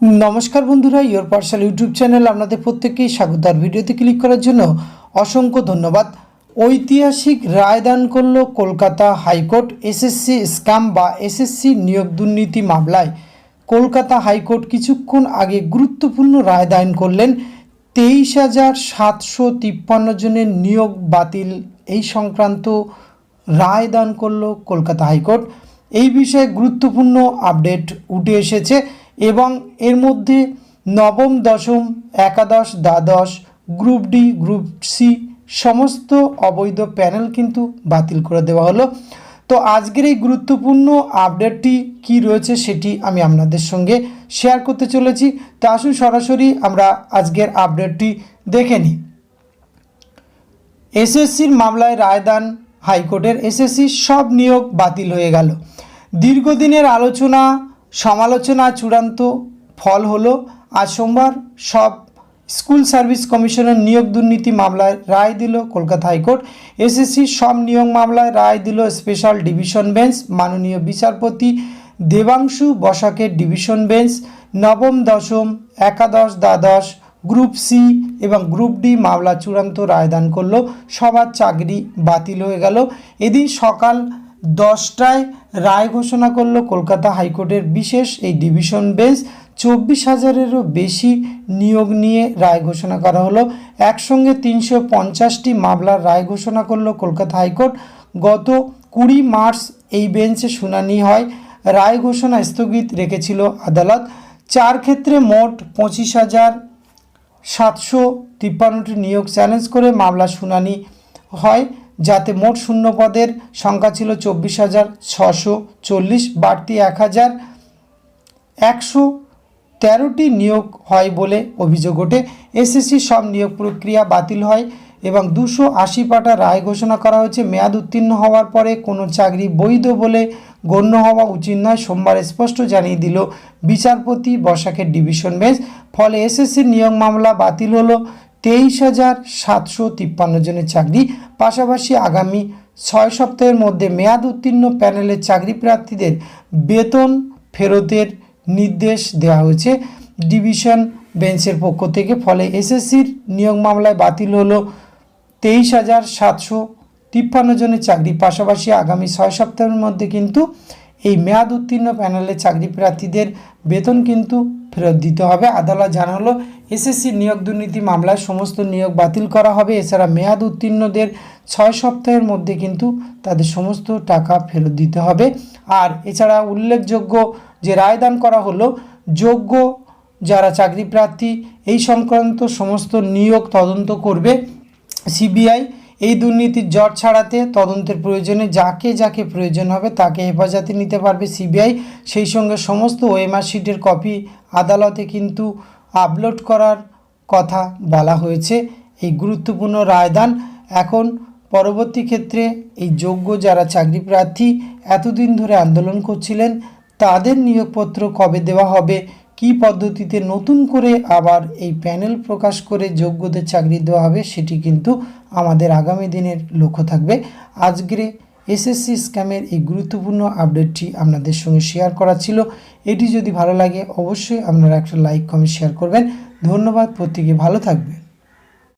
নমস্কার বন্ধুরা your পার্সাল YouTube channel আপনাদের প্রত্যেককেই স্বাগত। আর ভিডিওতে ক্লিক করার জন্য অসংখ্য ধন্যবাদ। ঐতিহাসিক রায়দান করল Kolkata high court. SSC scam বা এসএসসি নিয়োগ দুর্নীতি মামলায়। কলকাতা হাইকোর্ট কিছুক্ষণ আগে গুরুত্বপূর্ণ রায়দান করলেন। তেইশ হাজার সাতশো তিপ্পান্ন জনের নিয়োগ বাতিল। এই সংক্রান্ত রায় দান করল কলকাতা হাইকোর্ট। এই বিষয়ে গুরুত্বপূর্ণ আপডেট উঠে এসেছে। এবং এর মধ্যে নবম, দশম, একাদশ, দ্বাদশ, গ্রুপ ডি, গ্রুপ সি সমস্ত অবৈধ প্যানেল কিন্তু বাতিল করে দেওয়া হলো। তো আজকের এই গুরুত্বপূর্ণ আপডেটটি কি রয়েছে সেটি আমি আপনাদের সঙ্গে শেয়ার করতে চলেছি। তো আসুন সরাসরি আমরা আজকের আপডেটটি দেখে নিই। এসএসসির মামলায় রায়দান হাইকোর্টের। এসএসসি সব নিয়োগ বাতিল হয়ে গেল। দীর্ঘদিনের আলোচনা সমালোচনা চূড়ান্ত ফল হলো, আজ সোমবার সব স্কুল সার্ভিস কমিশনের নিয়োগ দুর্নীতি মামলায় রায় দিল কলকাতা হাইকোর্ট। এসএসসি সব নিয়োগ মামলায় রায় দিল স্পেশাল ডিভিশন বেঞ্চ। মাননীয় বিচারপতি দেবাংশু বসাকের ডিভিশন বেঞ্চ। নবম, দশম, একাদশ, দ্বাদশ, গ্রুপ সি এবং গ্রুপ ডি মামলা চূড়ান্ত রায়দান করল। সবার চাকরি বাতিল হয়ে গেল। এদিন সকাল দশটায় রায় ঘোষণা করল কলকাতা হাইকোর্টের বিশেষ এই ডিভিশন বেঞ্চ চব্বিশ হাজারেরও বেশি নিয়োগ নিয়ে রায় ঘোষণা করা হলো। একসঙ্গে তিনশো পঞ্চাশটি মামলার রায় ঘোষণা করল কলকাতা হাইকোর্ট। গত কুড়ি মার্চ এই বেঞ্চে শুনানি হয়। রায় ঘোষণা স্থগিত রেখেছিল আদালত। চার ক্ষেত্রে মোট পঁচিশ হাজার সাতশো তিপ্পান্নটি নিয়োগ চ্যালেঞ্জ করে মামলা শুনানি হয়। যাতে মোট শূন্য পদের সংখ্যা ছিল চব্বিশ হাজার ছশো চল্লিশ, বাড়তি এক হাজার একশো তেরোটি নিয়োগ হয় বলে অভিযোগ ওঠে। এসএসসি সব নিয়োগ প্রক্রিয়া বাতিল হয় এবং দুশো আশি পাটা রায় ঘোষণা করা হয়েছে। মেয়াদ উত্তীর্ণ হওয়ার পরে কোনো চাকরি বৈধ বলে গণ্য হওয়া উচিত নয়, সোমবার স্পষ্ট জানিয়ে দিল বিচারপতি বসাকের ডিভিশন বেঞ্চ। ফলে এসএসসির নিয়োগ মামলা বাতিল হলো। তেইশ হাজার সাতশো তিপ্পান্ন জনের চাকরি, পাশাপাশি আগামী ছয় সপ্তাহের মধ্যে মেয়াদ উত্তীর্ণ প্যানেলের চাকরি প্রার্থীদের বেতন ফেরতের নির্দেশ দেওয়া হয়েছে। ডিভিশন বেঞ্চের পক্ষ থেকে ফলে এসএসসির নিয়োগ মামলায় বাতিল হলো তেইশ হাজার সাতশো তিপ্পান্ন জনের চাকরি, পাশাপাশি আগামী ছয় সপ্তাহের মধ্যে কিন্তু এই মেয়াদ উত্তীর্ণ প্যানেলের চাকরি প্রার্থীদের বেতন কিন্তু ফেরত দিতে হবে। আদালত জানালো, এসএসসি নিয়োগ দুর্নীতি মামলায় সমস্ত নিয়োগ বাতিল করা হবে। এছাড়া মেয়াদ উত্তীর্ণদের ছয় সপ্তাহের মধ্যে কিন্তু তাদের সমস্ত টাকা ফেরত দিতে হবে। আর এছাড়া উল্লেখযোগ্য যে রায়দান করা হলো, যোগ্য যারা চাকরি প্রার্থী, এই সংক্রান্ত সমস্ত নিয়োগ তদন্ত করবে সিবিআই। এই দুর্নীতির জট ছাড়াতে তদন্তের প্রয়োজনে যাকে যাকে প্রয়োজন হবে তাকে হেফাজতে নিতে পারবে সিবিআই। সেই সঙ্গে সমস্ত ওএমআর শিটের কপি আদালতে কিন্তু আপলোড করার কথা বলা হয়েছে। এই গুরুত্বপূর্ণ রায়দান এখন পরবর্তী ক্ষেত্রে এই যোগ্য যারা চাকরি প্রার্থী এতদিন ধরে আন্দোলন করছিলেন, তাদের নিয়োগপত্র কবে দেওয়া হবে কি পদ্ধতিতে নতুন করে আবার এই প্যানেল প্রকাশ করে যোগ্যদের চাকরি দেওয়া হবে সেটি কিন্তু আমাদের আগামী দিনের লক্ষ্য থাকবে। আজকের এসএসসি স্ক্যামের এই গুরুত্বপূর্ণ আপডেটটি আপনাদের সঙ্গে শেয়ার করা ছিল। এটি যদি ভালো লাগে অবশ্যই আপনারা একটা লাইক, কমেন্ট, শেয়ার করবেন। ধন্যবাদ, প্রত্যেকে ভালো থাকবে